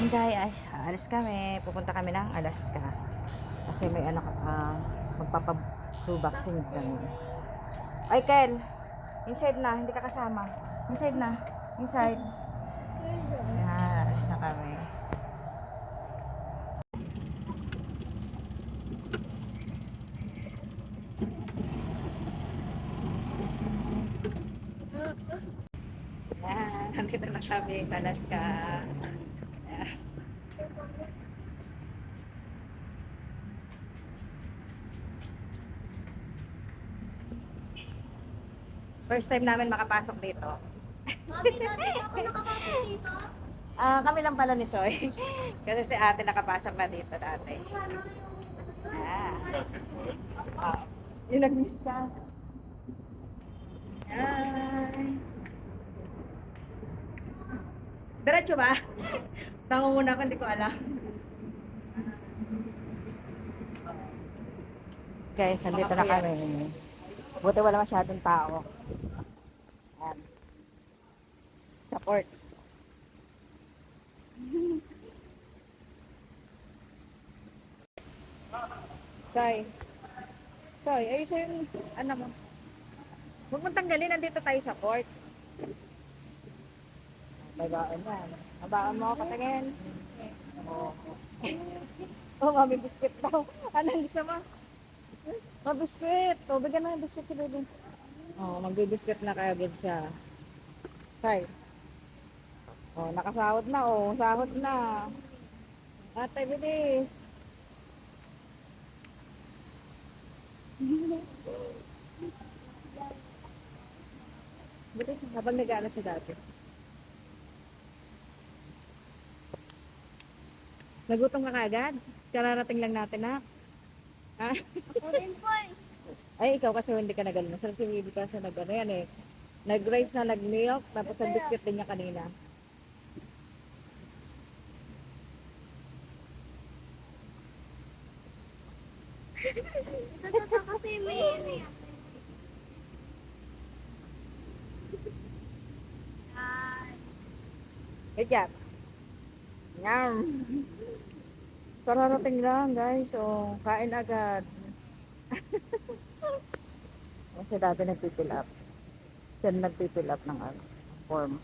Ayan guys, aalis kami. Pupunta kami ng Alaska. Kasi may ka, uh, magpapa-flu vaccine kami. Ay, Kel! Inside na, hindi ka kasama. Inside na. Inside. Ayan, aalis na kami. Ayan, nandito na kami sa Alaska. First time namin makapasok dito. Mami, dati ako nakapasok dito. Ah, kami lang pala ni Soy. Kasi si ate nakapasok na dito dati. Ah. Ah. Yung nag-miss ka. Ay. Diretso ba? Tango muna ako, hindi ko alam. Guys, nandito na kami. Buti wala masyadong tao. Ayan. Support. Soy. Soy, ayos yung ano mo. Huwag mong tanggalin, nandito tayo sa port. Babaan na. Babaan mo, patingin. Oo. Oh, mami, biskuit daw. Anong gusto mo? Biskuit. Oh, bigyan mo ng biskuit si baby. Oh, magbibiskuit na kaya agad siya. Soy. Oh, nakasahod na, oh. Sahod na. Ate, bilis. Buti siya, habang nag-aala siya dati. Nagutom ka kaagad? Kararating lang natin na. Ha? Ako din po eh. Ay, ikaw kasi hindi ka nag-ano. Masarap si Bibi kasi nag-ano yan eh. Nag-rice na nag-milk, tapos ang biscuit din niya kanina. Ito to kasi may ano yan. Good job. Yum. Kararating lang guys. So, kain agad. Kasi dati nagpipill up. Siya nagpipill up ng ano, form.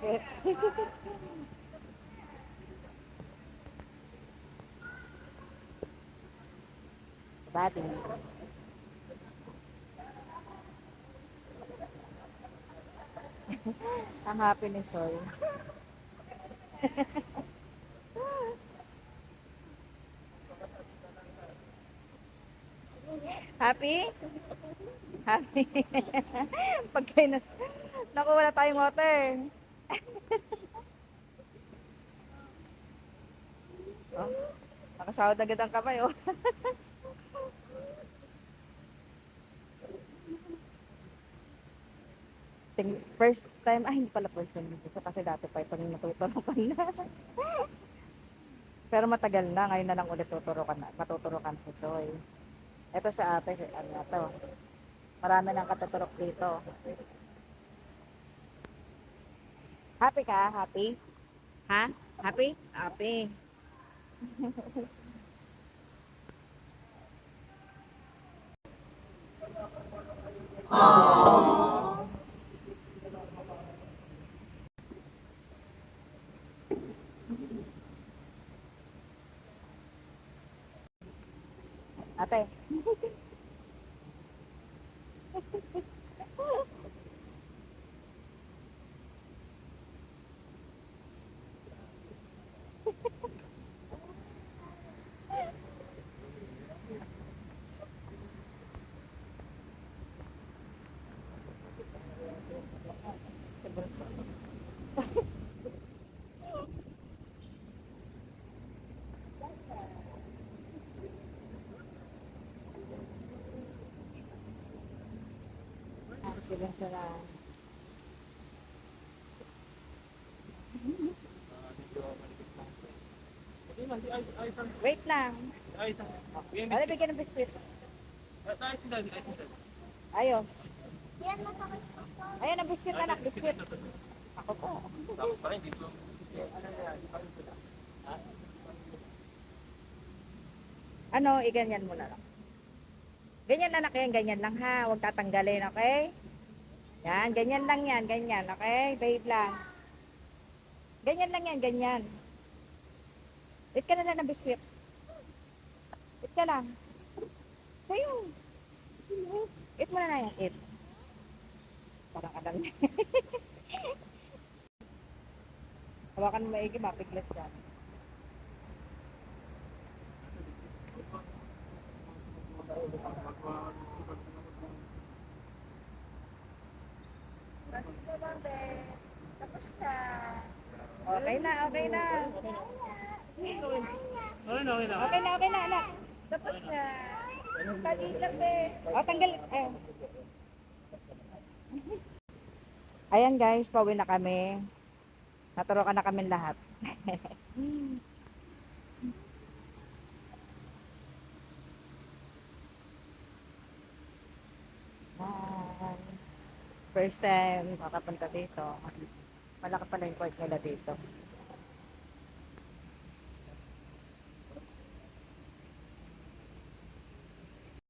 Shit. Bati. Ang happy ni Soy. happy? Happy. Pagkain na... Naku, wala tayong water. oh, nakasahod agad ang kamay, oh. Ting, first time, ay hindi pala first time dito. So, kasi dati pa itong natuturukan na. Pero matagal na, ngayon na lang ulit tuturukan na, matuturukan si Soy. Ito sa ate, si, ano to. Marami nang katuturok dito. Happy ka? Happy? Ha? Happy? Happy. Ate. Sila sila. lang, si Ice, Ice ang, Wait lang. Ano bigyan ng biskuit? Ayos. Yan. Ayan ang biskuit anak, biskuit. Ako po. Tapos pa rin, dito. Ano iganyan mo na lang. Ganyan anak yan, ganyan lang ha. Huwag tatanggalin, okay? Yan, ganyan lang yan, ganyan, okay? Wait lang. Ganyan lang yan, ganyan. Eat ka na lang ng biskuit. Eat ka lang. Sa'yo. Eat mo na na yan, eat. Parang alam niya. Hawakan mo maigi, mapiglas yan. Tapos na. Okay na, okay na. Okay na, okay na. Okay na, okay na, anak. Tapos na. Palita, be. O, tanggal. Eh. Ayan guys, pauwi na kami. Naturokan na kami lahat. First time makapunta dito. Malaki pala yung court nila dito.